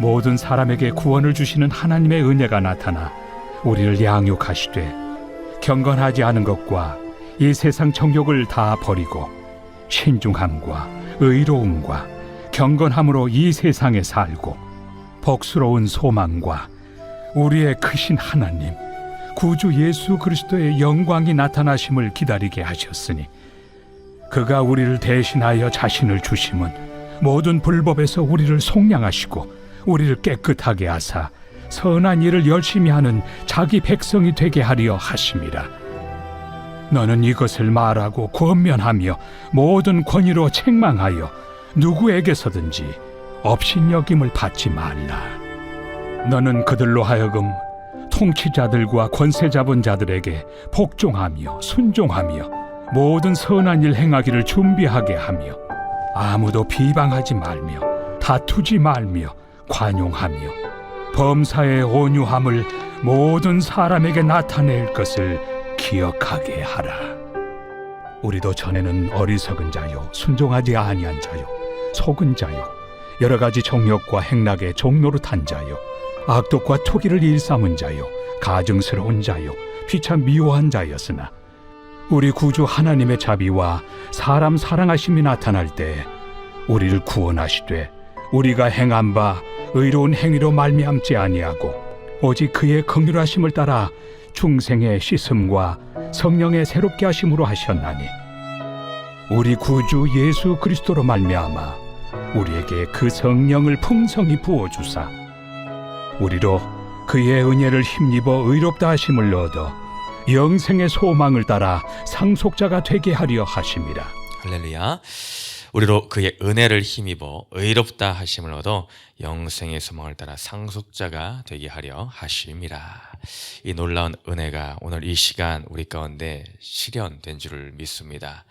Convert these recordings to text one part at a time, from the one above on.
모든 사람에게 구원을 주시는 하나님의 은혜가 나타나 우리를 양육하시되 경건하지 않은 것과 이 세상 정욕을 다 버리고 신중함과 의로움과 경건함으로 이 세상에 살고 복스러운 소망과 우리의 크신 하나님 구주 예수 그리스도의 영광이 나타나심을 기다리게 하셨으니 그가 우리를 대신하여 자신을 주심은 모든 불법에서 우리를 속량하시고 우리를 깨끗하게 하사 선한 일을 열심히 하는 자기 백성이 되게 하려 하심이라 너는 이것을 말하고 권면하며 모든 권위로 책망하여 누구에게서든지 업신여김을 받지 말라. 너는 그들로 하여금 통치자들과 권세 잡은 자들에게 복종하며 순종하며 모든 선한 일 행하기를 준비하게 하며 아무도 비방하지 말며 다투지 말며 관용하며 범사의 온유함을 모든 사람에게 나타낼 것을 기억하게 하라. 우리도 전에는 어리석은 자요 순종하지 아니한 자요 속은 자요 여러 가지 정욕과 행락에 종노릇한 자요 악독과 투기를 일삼은 자요 가증스러운 자요 피참 미워한 자였으나 우리 구주 하나님의 자비와 사람 사랑하심이 나타날 때 우리를 구원하시되 우리가 행한 바 의로운 행위로 말미암지 아니하고 오직 그의 긍휼하심을 따라 중생의 씻음과 성령의 새롭게 하심으로 하셨나니 우리 구주 예수 그리스도로 말미암아 우리에게 그 성령을 풍성히 부어 주사 우리로 그의 은혜를 힘입어 의롭다 하심을 얻어 영생의 소망을 따라 상속자가 되게 하려 하심이라 할렐루야. 우리로 그의 은혜를 힘입어 의롭다 하심을 얻어 영생의 소망을 따라 상속자가 되게 하려 하심이라. 이 놀라운 은혜가 오늘 이 시간 우리 가운데 실현된 줄을 믿습니다.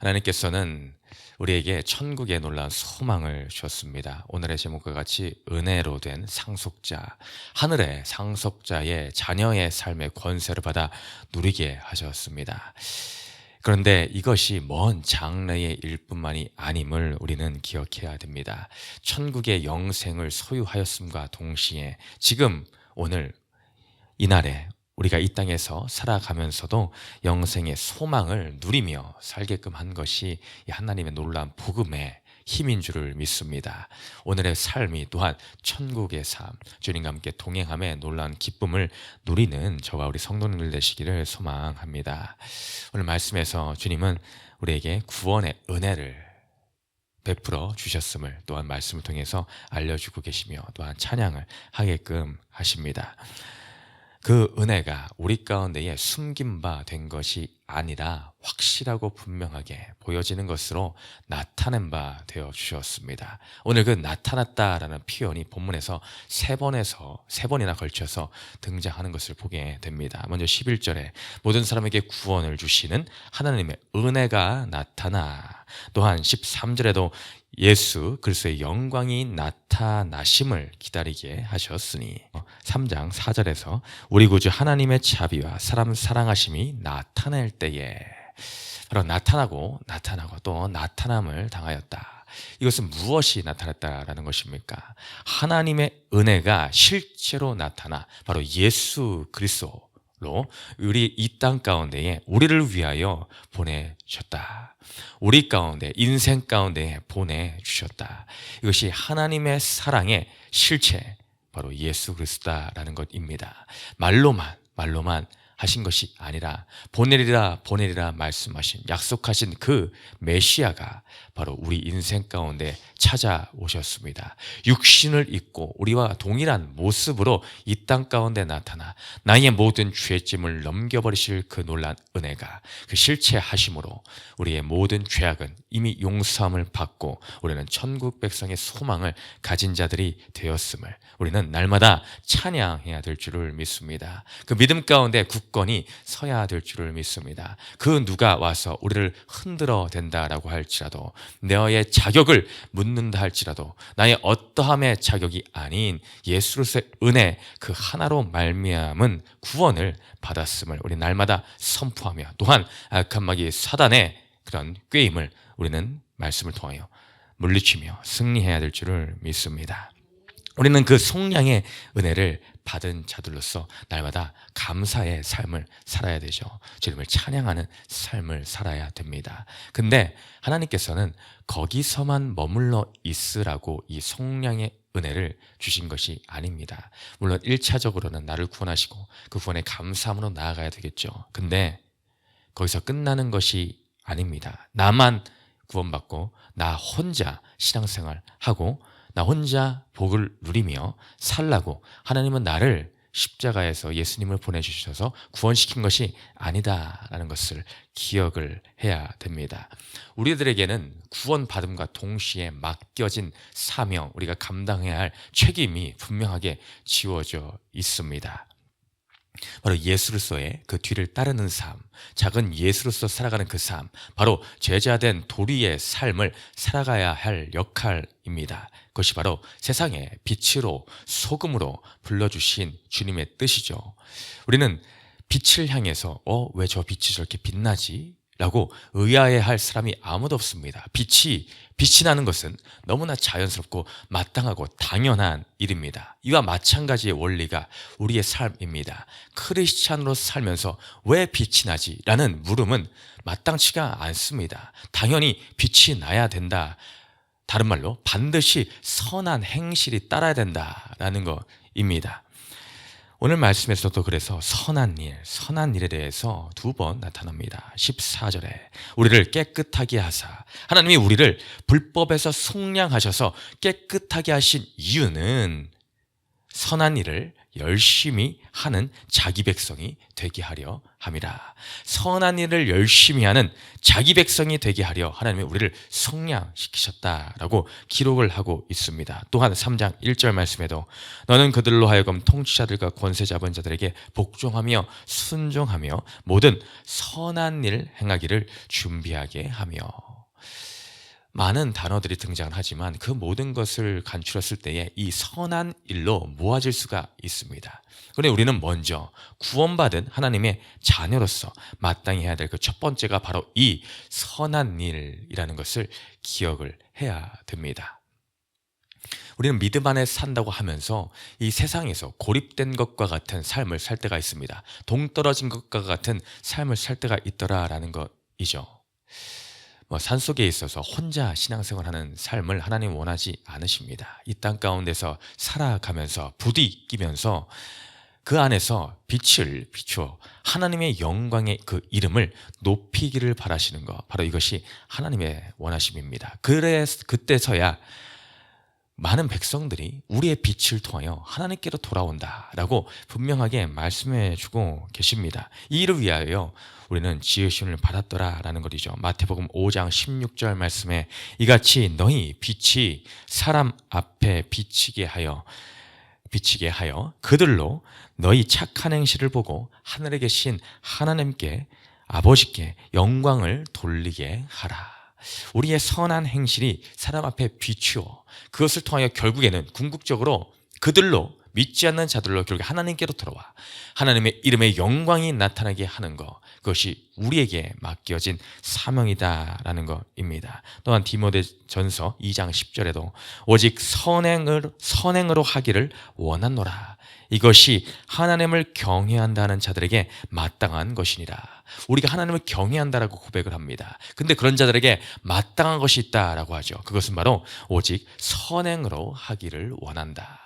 하나님께서는 우리에게 천국의 놀라운 소망을 주셨습니다. 오늘의 제목과 같이 은혜로 된 상속자, 하늘의 상속자의 자녀의 삶의 권세를 받아 누리게 하셨습니다. 그런데 이것이 먼 장래의 일뿐만이 아님을 우리는 기억해야 됩니다. 천국의 영생을 소유하였음과 동시에 지금 오늘 이날에 우리가 이 땅에서 살아가면서도 영생의 소망을 누리며 살게끔 한 것이 이 하나님의 놀라운 복음의 힘인 줄을 믿습니다. 오늘의 삶이 또한 천국의 삶, 주님과 함께 동행함의 놀라운 기쁨을 누리는 저와 우리 성도님들 되시기를 소망합니다. 오늘 말씀에서 주님은 우리에게 구원의 은혜를 베풀어 주셨음을 또한 말씀을 통해서 알려주고 계시며 또한 찬양을 하게끔 하십니다. 그 은혜가 우리 가운데에 숨긴 바 된 것이 아니라 확실하고 분명하게 보여지는 것으로 나타낸 바 되어 주셨습니다. 오늘 그 나타났다라는 표현이 본문에서 세 번에서 세 번이나 걸쳐서 등장하는 것을 보게 됩니다. 먼저 11절에 모든 사람에게 구원을 주시는 하나님의 은혜가 나타나 또한 13절에도 예수 그리스도의 영광이 나타나심을 기다리게 하셨으니 3장 4절에서 우리 구주 하나님의 자비와 사람 사랑하심이 나타낼 때에 바로 나타나고 나타나고 또 나타남을 당하였다. 이것은 무엇이 나타났다라는 것입니까? 하나님의 은혜가 실제로 나타나 바로 예수 그리스도 로 우리 이 땅 가운데에 우리를 위하여 보내셨다. 우리 가운데 인생 가운데 보내 주셨다. 이것이 하나님의 사랑의 실체 바로 예수 그리스도다라는 것입니다. 말로만 말로만 하신 것이 아니라 보내리라 보내리라 말씀하신 약속하신 그 메시아가 바로 우리 인생 가운데 찾아오셨습니다. 육신을 입고 우리와 동일한 모습으로 이 땅 가운데 나타나 나의 모든 죄짐을 넘겨버리실 그 놀란 은혜가 그 실체하심으로 우리의 모든 죄악은 이미 용서함을 받고 우리는 천국 백성의 소망을 가진 자들이 되었음을 우리는 날마다 찬양해야 될 줄을 믿습니다. 그 믿음 가운데 굳건히 서야 될 줄을 믿습니다. 그 누가 와서 우리를 흔들어 된다라고 할지라도 너의 자격을 묻는다 할지라도 나의 어떠함의 자격이 아닌 예수로서의 은혜 그 하나로 말미암은 구원을 받았음을 우리 날마다 선포하며 또한 악한 마귀 사단의 그런 꾀임을 우리는 말씀을 통하여 물리치며 승리해야 될 줄을 믿습니다. 우리는 그 속량의 은혜를 받은 자들로서 날마다 감사의 삶을 살아야 되죠. 주님을 찬양하는 삶을 살아야 됩니다. 근데 하나님께서는 거기서만 머물러 있으라고 이 속량의 은혜를 주신 것이 아닙니다. 물론 1차적으로는 나를 구원하시고 그 구원에 감사함으로 나아가야 되겠죠. 근데 거기서 끝나는 것이 아닙니다. 나만 구원받고 나 혼자 신앙생활 하고 나 혼자 복을 누리며 살라고 하나님은 나를 십자가에서 예수님을 보내주셔서 구원시킨 것이 아니다라는 것을 기억을 해야 됩니다. 우리들에게는 구원받음과 동시에 맡겨진 사명, 우리가 감당해야 할 책임이 분명하게 지워져 있습니다. 바로 예수로서의 그 뒤를 따르는 삶, 작은 예수로서 살아가는 그 삶, 바로 제자된 도리의 삶을 살아가야 할 역할입니다. 그것이 바로 세상의 빛으로 소금으로 불러주신 주님의 뜻이죠. 우리는 빛을 향해서 어 왜 저 빛이 저렇게 빛나지? 라고 의아해할 사람이 아무도 없습니다. 빛이 빛이 나는 것은 너무나 자연스럽고 마땅하고 당연한 일입니다. 이와 마찬가지의 원리가 우리의 삶입니다. 크리스찬으로 살면서 왜 빛이 나지? 라는 물음은 마땅치가 않습니다. 당연히 빛이 나야 된다. 다른 말로 반드시 선한 행실이 따라야 된다라는 것입니다. 오늘 말씀에서도 그래서 선한 일, 선한 일에 대해서 두 번 나타납니다. 14절에 우리를 깨끗하게 하사 하나님이 우리를 불법에서 속량하셔서 깨끗하게 하신 이유는 선한 일을 열심히 하는 자기 백성이 되게 하려 함이라. 선한 일을 열심히 하는 자기 백성이 되게 하려 하나님이 우리를 성량시키셨다라고 기록을 하고 있습니다. 또한 3장 1절 말씀에도 너는 그들로 하여금 통치자들과 권세 잡은 자들에게 복종하며 순종하며 모든 선한 일 행하기를 준비하게 하며 많은 단어들이 등장을 하지만 그 모든 것을 간추렸을 때에 이 선한 일로 모아질 수가 있습니다. 그런데 우리는 먼저 구원받은 하나님의 자녀로서 마땅히 해야 될 그 첫 번째가 바로 이 선한 일이라는 것을 기억을 해야 됩니다. 우리는 믿음 안에 산다고 하면서 이 세상에서 고립된 것과 같은 삶을 살 때가 있습니다. 동떨어진 것과 같은 삶을 살 때가 있더라라는 것이죠. 뭐 산속에 있어서 혼자 신앙생활하는 삶을 하나님 원하지 않으십니다. 이 땅 가운데서 살아가면서 부딪히면서 그 안에서 빛을 비추어 하나님의 영광의 그 이름을 높이기를 바라시는 것 바로 이것이 하나님의 원하심입니다. 그래 그때서야 많은 백성들이 우리의 빛을 통하여 하나님께로 돌아온다라고 분명하게 말씀해 주고 계십니다. 이 일을 위하여 우리는 지으심을 받았더라라는 것이죠. 마태복음 5장 16절 말씀에 이같이 너희 빛이 사람 앞에 비치게 하여 비치게 하여 그들로 너희 착한 행실을 보고 하늘에 계신 하나님께 아버지께 영광을 돌리게 하라. 우리의 선한 행실이 사람 앞에 비추어 그것을 통하여 결국에는 궁극적으로 그들로 믿지 않는 자들로 결국 하나님께로 돌아와 하나님의 이름의 영광이 나타나게 하는 것 그것이 우리에게 맡겨진 사명이다라는 것입니다. 또한 디모데전서 2장 10절에도 오직 선행을 선행으로 하기를 원하노라 이것이 하나님을 경외한다는 자들에게 마땅한 것이니라. 우리가 하나님을 경외한다라고 고백을 합니다. 근데 그런 자들에게 마땅한 것이 있다라고 하죠. 그것은 바로 오직 선행으로 하기를 원한다.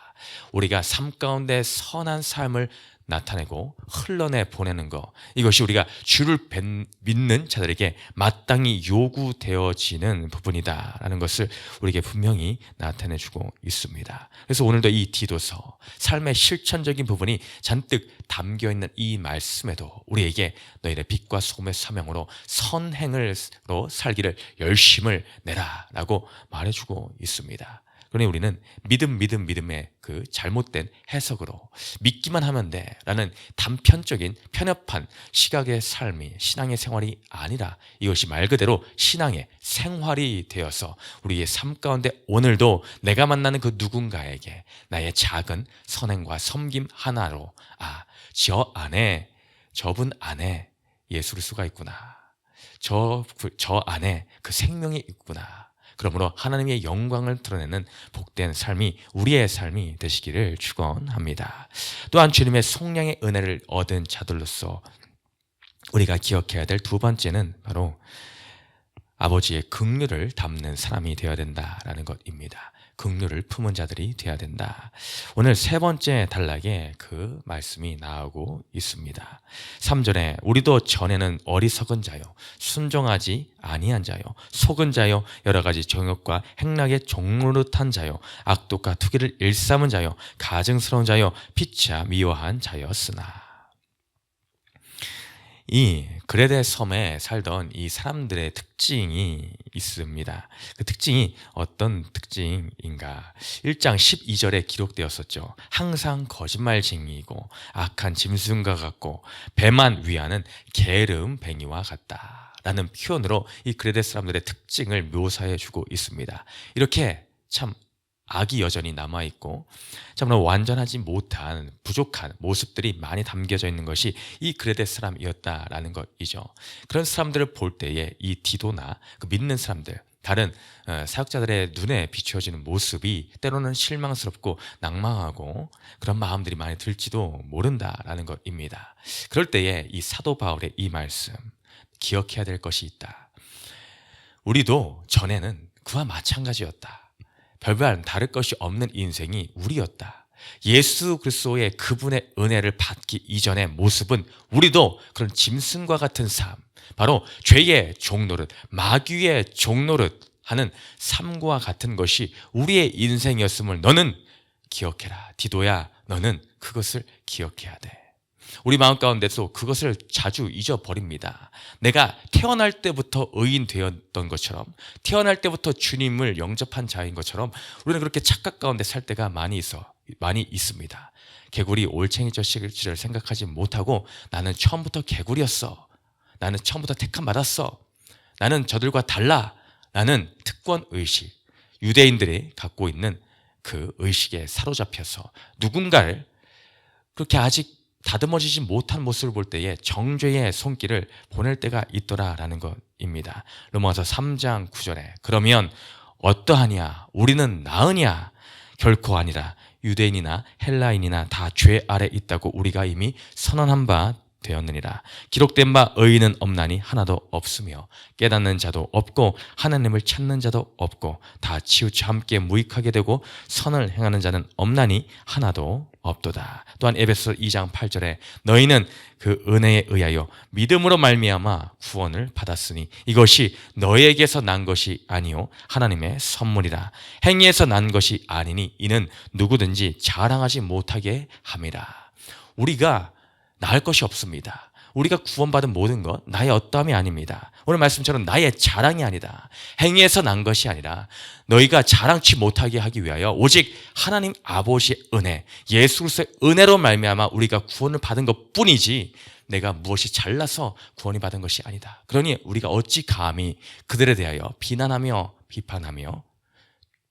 우리가 삶 가운데 선한 삶을 나타내고 흘러내 보내는 것 이것이 우리가 주를 뵌- 믿는 자들에게 마땅히 요구되어지는 부분이다라는 것을 우리에게 분명히 나타내 주고 있습니다. 그래서 오늘도 이 디도서 삶의 실천적인 부분이 잔뜩 담겨 있는 이 말씀에도 우리에게 너희의 빛과 소금의 사명으로 선행을로 살기를 열심을 내라라고 말해주고 있습니다. 그러니 우리는 믿음, 믿음, 믿음의 그 잘못된 해석으로 믿기만 하면 돼 라는 단편적인 편협한 시각의 삶이 신앙의 생활이 아니라 이것이 말 그대로 신앙의 생활이 되어서 우리의 삶 가운데 오늘도 내가 만나는 그 누군가에게 나의 작은 선행과 섬김 하나로 아, 저 안에 저분 안에 예수 그리스도가 있구나. 저, 그- 저 안에 그 생명이 있구나. 그러므로 하나님의 영광을 드러내는 복된 삶이 우리의 삶이 되시기를 축원합니다. 또한 주님의 속량의 은혜를 얻은 자들로서 우리가 기억해야 될 두 번째는 바로 아버지의 긍휼을 담는 사람이 되어야 된다라는 것입니다. 긍휼을 품은 자들이 되어야 된다. 오늘 세 번째 단락에 그 말씀이 나오고 있습니다. 3절에 우리도 전에는 어리석은 자요 순종하지 아니한 자요 속은 자요 여러 가지 정욕과 행락에 종노릇한 자요 악독과 투기를 일삼은 자요 가증스러운 자요 피차 미워한 자였으나 이 그레데 섬에 살던 이 사람들의 특징이 있습니다. 그 특징이 어떤 특징인가? 1장 12절에 기록되었었죠. 항상 거짓말쟁이이고 악한 짐승과 같고 배만 위하는 게으름뱅이와 같다. 라는 표현으로 이 그레데 사람들의 특징을 묘사해 주고 있습니다. 이렇게 참 악이 여전히 남아 있고 참으로 완전하지 못한 부족한 모습들이 많이 담겨져 있는 것이 이 그레데 사람이었다라는 것이죠. 그런 사람들을 볼 때에 이 디도나 그 믿는 사람들 다른 어, 사역자들의 눈에 비추어지는 모습이 때로는 실망스럽고 낭망하고 그런 마음들이 많이 들지도 모른다라는 것입니다. 그럴 때에 이 사도 바울의 이 말씀 기억해야 될 것이 있다. 우리도 전에는 그와 마찬가지였다. 별반 다를 것이 없는 인생이 우리였다. 예수 그리스도의 그분의 은혜를 받기 이전의 모습은 우리도 그런 짐승과 같은 삶, 바로 죄의 종노릇, 마귀의 종노릇 하는 삶과 같은 것이 우리의 인생이었음을 너는 기억해라. 디도야, 너는 그것을 기억해야 돼. 우리 마음 가운데서 그것을 자주 잊어버립니다. 내가 태어날 때부터 의인 되었던 것처럼, 태어날 때부터 주님을 영접한 자인 것처럼, 우리는 그렇게 착각 가운데 살 때가 많이 있어, 많이 있습니다. 개구리 올챙이 젖실을 생각하지 못하고 나는 처음부터 개구리였어. 나는 처음부터 택함 받았어. 나는 저들과 달라. 나는 특권 의식. 유대인들이 갖고 있는 그 의식에 사로잡혀서 누군가를 그렇게 아직 다듬어지지 못한 모습을 볼 때에 정죄의 손길을 보낼 때가 있더라라는 것입니다. 로마서 3장 9절에 그러면 어떠하냐 우리는 나으냐 결코 아니라 유대인이나 헬라인이나 다 죄 아래 있다고 우리가 이미 선언한 바 되었느니라. 기록된 바 의인은 없나니 하나도 없으며 깨닫는 자도 없고 하나님을 찾는 자도 없고 다 치우쳐 함께 무익하게 되고 선을 행하는 자는 없나니 하나도 없도다. 또한 에베소 2장 8절에 너희는 그 은혜에 의하여 믿음으로 말미암아 구원을 받았으니 이것이 너희에게서 난 것이 아니요 하나님의 선물이라. 행위에서 난 것이 아니니 이는 누구든지 자랑하지 못하게 함이라. 우리가 나을 것이 없습니다. 우리가 구원받은 모든 것 나의 어떠함이 아닙니다. 오늘 말씀처럼 나의 자랑이 아니다. 행위에서 난 것이 아니라 너희가 자랑치 못하게 하기 위하여 오직 하나님 아버지의 은혜, 예수 그리스도의 은혜로 말미암아 우리가 구원을 받은 것뿐이지 내가 무엇이 잘나서 구원이 받은 것이 아니다. 그러니 우리가 어찌 감히 그들에 대하여 비난하며 비판하며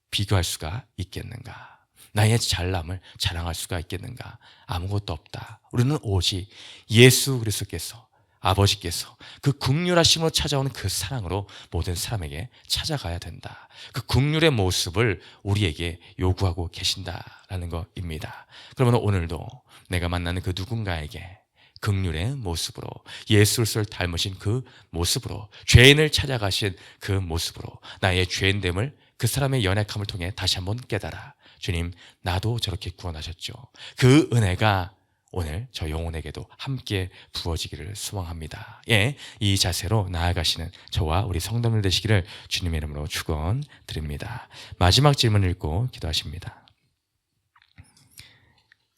비교할 수가 있겠는가? 나의 잘남을 자랑할 수가 있겠는가? 아무것도 없다. 우리는 오직 예수 그리스도께서 아버지께서 그 국률하심으로 찾아오는 그 사랑으로 모든 사람에게 찾아가야 된다. 그 국률의 모습을 우리에게 요구하고 계신다라는 것입니다. 그러면 오늘도 내가 만나는 그 누군가에게 극률의 모습으로 예수를 닮으신 그 모습으로 죄인을 찾아가신 그 모습으로 나의 죄인됨을 그 사람의 연약함을 통해 다시 한번 깨달아 주님 나도 저렇게 구원하셨죠. 그 은혜가 오늘 저 영혼에게도 함께 부어지기를 소망합니다. 예, 이 자세로 나아가시는 저와 우리 성도들 되시기를 주님의 이름으로 축원드립니다. 마지막 질문 읽고 기도하십니다.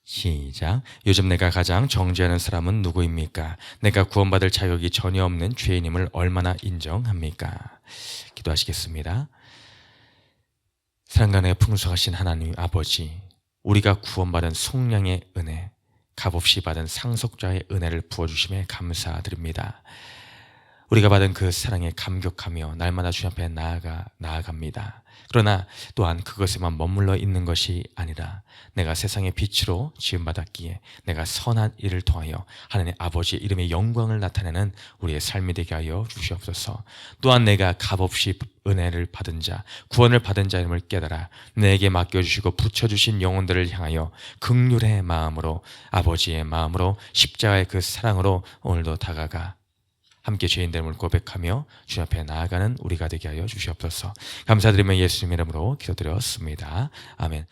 시작. 요즘 내가 가장 정죄하는 사람은 누구입니까? 내가 구원받을 자격이 전혀 없는 죄인임을 얼마나 인정합니까? 기도하시겠습니다. 사랑간에 풍성하신 하나님 아버지, 우리가 구원받은 속량의 은혜, 값없이 받은 상속자의 은혜를 부어주심에 감사드립니다. 우리가 받은 그 사랑에 감격하며 날마다 주님 앞에 나아가 나아갑니다. 그러나 또한 그것에만 머물러 있는 것이 아니라 내가 세상의 빛으로 지음 받았기에 내가 선한 일을 통하여 하나님 아버지의 이름의 영광을 나타내는 우리의 삶이 되게 하여 주시옵소서. 또한 내가 값없이 은혜를 받은 자, 구원을 받은 자 이름을 깨달아 내게 맡겨 주시고 붙여 주신 영혼들을 향하여 극률의 마음으로 아버지의 마음으로 십자가의 그 사랑으로 오늘도 다가가 함께 죄인됨을 고백하며 주님 앞에 나아가는 우리가 되게 하여 주시옵소서. 감사드리며 예수님 이름으로 기도드렸습니다. 아멘.